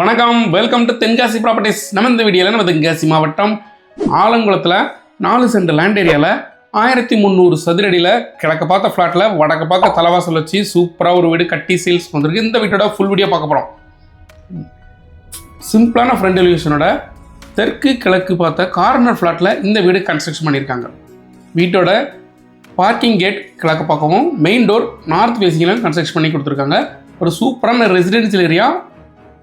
வணக்கம். Welcome to Tenkasi properties நம்ம இந்த வீடியோவில் நம்ம தென்காசி மாவட்டம் ஆலங்குளத்தில் நாலு சென்ட் லேண்ட் ஏரியாவில் ஆயிரத்தி முந்நூறு சதுரடியில் கிழக்க பார்த்த ஃப்ளாட்டில் வடக்க பார்க்க தலைவாசல் வச்சு சூப்பராக ஒரு வீடு கட்டி சேல்ஸ் வந்திருக்கு. இந்த வீட்டோட ஃபுல் வீடியோ பார்க்க போகிறோம் சிம்பிளான ஃப்ரண்ட் எலிவேஷனோட தெற்கு கிழக்கு பார்த்த கார்னர் ஃப்ளாட்டில் இந்த வீடு கன்ஸ்ட்ரக்ஷன் பண்ணியிருக்காங்க. வீட்டோட பார்க்கிங் கேட் கிழக்கு பக்கமும் மெயின் டோர் நார்த் ஃபேஸிங்கிலும் கன்ஸ்ட்ரக்ஷன் பண்ணி கொடுத்துருக்காங்க. ஒரு சூப்பரான ரெசிடென்சியல் ஏரியா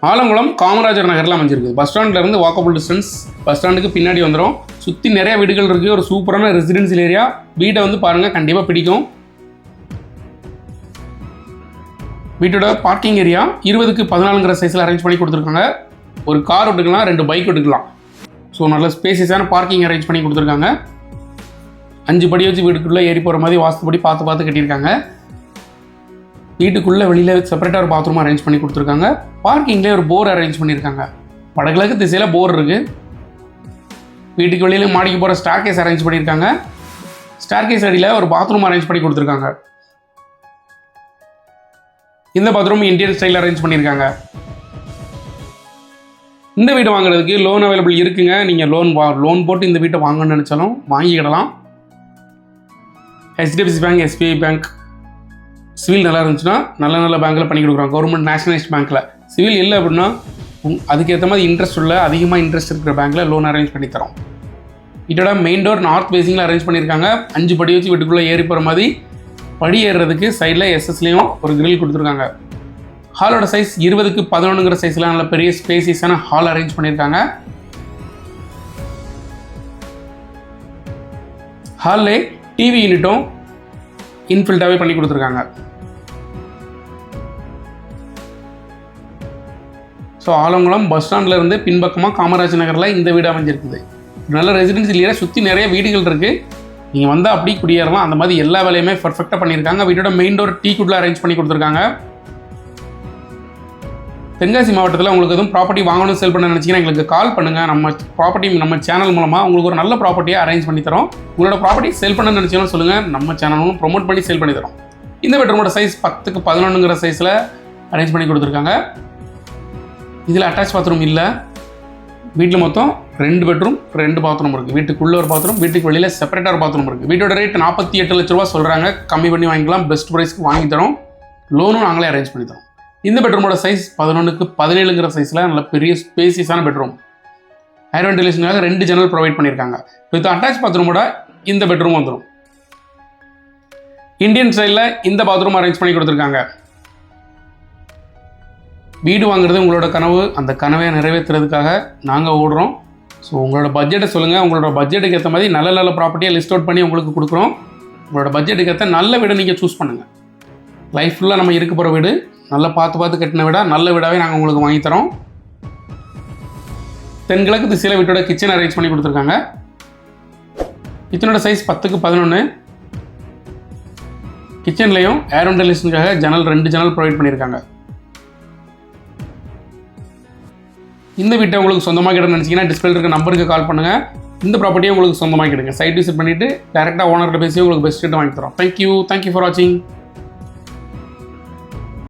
ஆலங்குளம் காமராஜர் நகரில் அமைஞ்சிருக்கு பஸ் ஸ்டாண்ட்லேருந்து வாக்கபிள் டிஸ்டன்ஸ் பஸ் ஸ்டாண்டுக்கு பின்னாடி வந்துடும் சுற்றி நிறைய வீடுகள் இருக்குது ஒரு சூப்பரான ரெசிடென்சியல் ஏரியா வீட்டை வந்து பாருங்கள் கண்டிப்பாக பிடிக்கும். வீட்டோட பார்க்கிங் ஏரியா இருபதுக்கு பதினாலுங்கிற சைஸில் அரேஞ்ச் பண்ணி கொடுத்துருக்காங்க. ஒரு கார் விட்டுக்கலாம் ரெண்டு பைக் விட்டுக்கலாம் ஸோ நல்ல ஸ்பேசியஸான பார்க்கிங் அரேஞ்ச் பண்ணி கொடுத்துருக்காங்க. அஞ்சு படி வச்சு வீட்டுக்குள்ளே ஏறி போகிற மாதிரி வாஸ்துப்படி பார்த்து பார்த்து கட்டியிருக்காங்க. வீட்டுக்குள்ளே வெளியில் செப்பரேட்டாக ஒரு பாத்ரூம் அரேஞ்ச் பண்ணி கொடுத்துருக்காங்க. பார்க்கிங்லேயே ஒரு போர் அரேஞ்ச் பண்ணியிருக்காங்க. வடகிழக்கு திசையில் போர் இருக்குது வீட்டுக்கு வெளியில் மாடிக்கு போகிற ஸ்டார் கேஸ் அரேஞ்ச் பண்ணியிருக்காங்க. ஸ்டார் கேஸ் அடியில் ஒரு பாத்ரூம் அரேஞ்ச் பண்ணி கொடுத்துருக்காங்க. இந்த பாத்ரூம் இந்தியன் ஸ்டைல் அரேஞ்ச் பண்ணியிருக்காங்க. இந்த வீட்டை வாங்குறதுக்கு லோன் அவைலபிள் இருக்குங்க. நீங்கள் லோன் வா லோன் போட்டு இந்த வீட்டை வாங்கணும்னு நினச்சாலும் வாங்கிக்கிடலாம். HDFC bank SBI bank CIBIL நல்லா இருந்துச்சுன்னா நல்ல நல்ல பேங்க்கில் பண்ணி கொடுக்குறோம் கவர்மெண்ட் நேஷனலைஸ்ட் பேங்க்கில் சிவில் இல்லை அப்படின்னா அதுக்கேற்ற மாதிரி இன்ட்ரெஸ்ட் உள்ள அதிகமாக இன்ட்ரெஸ்ட் இருக்கிற பேங்க்கில் லோன் அரேஞ்ச் பண்ணி தரோம். இதோட மெயின் டோர் நார்த் பேசிங்கில் அரேஞ்ச் பண்ணியிருக்காங்க அஞ்சு படி வச்சு வீட்டுக்குள்ளே ஏறி போகிற மாதிரி படி ஏறுறதுக்கு சைடில் எஸ்எஸ்லேயும் ஒரு கிரில் கொடுத்துருக்காங்க. ஹாலோட சைஸ் இருபதுக்கு பதினொன்றுங்கிற சைஸில் நல்ல பெரிய ஸ்பேசியஸான ஹால் அரேஞ்ச் பண்ணியிருக்காங்க ஹாலில் டிவி யூனிட்டும் இன்ஃபில்டாகவே பண்ணி கொடுத்துருக்காங்க. ஸோ ஆலங்குளம் பஸ் ஸ்டாண்ட்லேருந்து பின்பக்கமாக காமராஜ் நகரில் இந்த வீடு அமைஞ்சிருக்குது. நல்ல ரெசிடென்சி ஏரியா சுற்றி நிறைய வீடுகள் இருக்குது நீங்கள் வந்தால் அப்படி குடியேறலாம். அந்த மாதிரி எல்லா வேலையுமே பர்ஃபெக்டாக பண்ணியிருக்காங்க. வீட்டோட மெயின் டோர் டீ குட்ல அரேஞ்ச் பண்ணி கொடுத்துருக்காங்க. தென்காசி மாவட்டத்தில் உங்களுக்கு எதுவும் ப்ராப்பர்ட்டி வாங்கணும் செல் பண்ண நினச்சிங்கன்னா எங்களுக்கு கால் பண்ணுங்கள் நம்ம ப்ராப்பர்ட்டி நம்ம சேனல் மூலமாக உங்களுக்கு ஒரு நல்ல ப்ராப்பர்ட்டியை அரேஞ்ச் பண்ணி தரோம். உங்களோட ப்ராப்பர்ட்டி செல் பண்ண நினச்சாலும் சொல்லுங்கள் நம்ம சேனலும் ப்ரொமோட் பண்ணி செல் பண்ணி தரோம். இந்த பெட்ரூமோட சைஸ் பத்துக்கு பதினொன்றுங்கிற சைஸில் அரேஞ்ச் பண்ணி கொடுத்துருக்காங்க. இதில் அட்டாச் பாத்ரூம் இல்லை. வீட்டில் மொத்தம் ரெண்டு பெட்ரூம் ரெண்டு பாத்ரூம் இருக்குது வீட்டுக்குள்ளே ஒரு பாத்ரூம் வீட்டுக்கு வெளியில் செப்பரேட்டாக ஒரு பாத்ரூம் இருக்குது வீட்டோட ரேட் நாற்பத்தி எட்டு லட்ச ரூபா சொல்கிறாங்க கம்மி பண்ணி வாங்கிக்கலாம் பெஸ்ட் ப்ரைஸ்க்கு வாங்கி தரோம். லோனும் நாங்களே அரேஞ்ச் பண்ணி தரோம். இந்த பெட்ரூமோட சைஸ் பதினொன்றுக்கு பதினேழுங்கிற சைஸில் நல்ல பெரிய ஸ்பேசியஸான பெட்ரூம் ஏர் வென்டிலேஷனுக்காக ரெண்டு ஜன்னல் ப்ரொவைட் பண்ணியிருக்காங்க. வித் அட்டாச் பாத்ரூமோட இந்த பெட்ரூம் வந்துடும் இந்தியன் ஸ்டைலில் இந்த பாத்ரூம் அரேஞ்ச் பண்ணி கொடுத்துருக்காங்க. வீடு வாங்குறது உங்களோட கனவு அந்த கனவை நிறைவேற்றுறதுக்காக நாங்கள் ஓடுறோம். ஸோ உங்களோட பட்ஜெட்டை சொல்லுங்கள் உங்களோட பட்ஜெட்டுக்கு ஏற்ற மாதிரி நல்ல நல்ல ப்ராப்பர்ட்டியை லிஸ்ட் அவுட் பண்ணி உங்களுக்கு கொடுக்குறோம். உங்களோட பட்ஜெட்டுக்கு ஏற்ற நல்ல வீடை நீங்கள் சூஸ் பண்ணுங்கள் லைஃப் ஃபுல்லாக நம்ம இருக்க போகிற வீடு. நல்லா பார்த்து பார்த்து கட்டின வீடாக நல்ல வீடாகவே நாங்கள் உங்களுக்கு வாங்கி தரோம். தென்கிழக்கு திசையில் வீட்டோட கிச்சன் அரேஞ்ச் பண்ணி கொடுத்துருக்காங்க. கிச்சனோட சைஸ் பத்துக்கு பதினொன்று கிச்சன்லேயும் ஏர் வென்டிலேஷனுக்காக ஜன்னல் ரெண்டு ஜன்னல் ப்ரொவைட் பண்ணியிருக்காங்க. இந்த வீட்டை உங்களுக்கு சொந்தமாக கிட்ட நினச்சிங்கன்னா டிஸ்பிளே இருக்க நம்பருக்கு கால் பண்ணுங்கள் இந்த ப்ராப்பர்ட்டியை உங்களுக்கு சொந்தமாக கிடுங்க சைட் விசிட் பண்ணிவிட்டு டேரெக்டாக ஓனர்கிட்ட பேசி உங்களுக்கு பெஸ்ட் ரேட் வாங்கி தரோம். தேங்க்யூ தேங்க்யூ ஃபார் வாட்சிங்